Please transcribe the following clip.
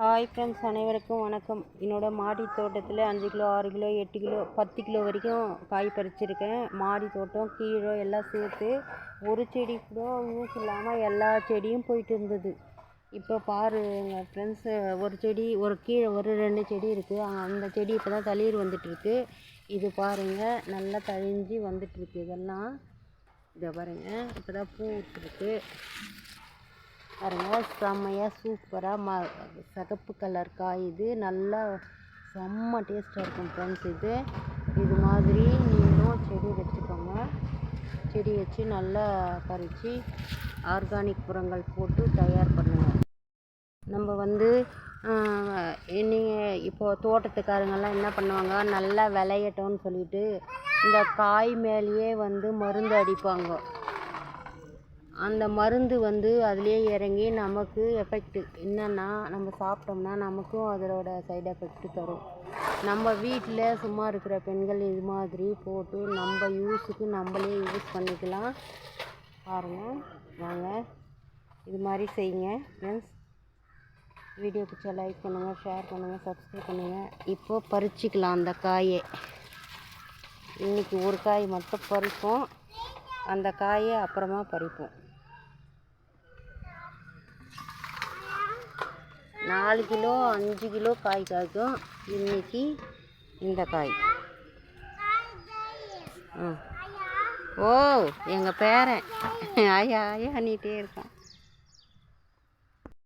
Hi friends அனைவருக்கும் வணக்கம். என்னோடய மாடி தோட்டத்தில் அஞ்சு கிலோ ஆறு கிலோ எட்டு கிலோ பத்து கிலோ வரைக்கும் காய் பறிச்சிருக்கேன். மாடி தோட்டம் கீழே எல்லாம் சேர்த்து ஒரு செடி கூட யூஸ் இல்லாமல் எல்லா செடியும் போயிட்டு இருந்தது. இப்போ பாருங்க ஃப்ரெண்ட்ஸு ஒரு செடி ஒரு கீழே ஒரு ரெண்டு செடி இருக்குது அந்த செடி இப்போ தான் தளிர் வந்துட்டுருக்கு. இது பாருங்கள் நல்லா தழிஞ்சு வந்துட்டுருக்கு இதெல்லாம். இதை பாருங்கள் இப்போ தான் பூ விட்டுருக்கு பாருங்கள் செம்மையாக சூப்பராக ம சிகப்பு கலர் காய் இது. நல்லா செம்ம டேஸ்ட்டாக இருக்கும் ஃப்ரெண்ட்ஸ் இது. இது மாதிரி நீங்களும் செடி வச்சுக்கோங்க. செடி வச்சு நல்லா பறித்து ஆர்கானிக் உரங்கள் போட்டு தயார் பண்ணுங்கள் நம்ம வந்து நீங்கள் இப்போது தோட்டத்துக்காரங்கெல்லாம் என்ன பண்ணுவாங்க நல்லா விளையட்டோன்னு சொல்லிட்டு இந்த காய் மேலேயே வந்து மருந்து அடிப்பாங்க. அந்த மருந்து வந்து அதிலே இறங்கி நமக்கு எஃபெக்ட்டு என்னென்னா நம்ம சாப்பிட்டோம்னா நமக்கும் அதோட சைடு எஃபெக்ட்டு தரும். நம்ம வீட்டில் சும்மா இருக்கிற பெண்கள் இது மாதிரி போட்டு நம்ம யூஸுக்கு நம்மளே யூஸ் பண்ணிக்கலாம். பாருங்கள் வாங்க. இது மாதிரி செய்யுங்க ஃப்ரெண்ட்ஸ் வீடியோ பிடிச்சா லைக் பண்ணுங்கள் ஷேர் பண்ணுங்கள் சப்ஸ்கிரைப் பண்ணுங்கள் இப்போ பறிச்சிக்கலாம் அந்த காயை. இன்றைக்கி ஒரு காய் மட்டும் பறிப்போம். அந்த காயை அப்புறமா பறிப்போம். நாலு கிலோ அஞ்சு கிலோ காய் காய்க்கும். இன்றைக்கி இந்த காய். ஓ எங்கள் பேரன். ஆயா ஆயா அண்ணிகிட்டே இருக்கான்.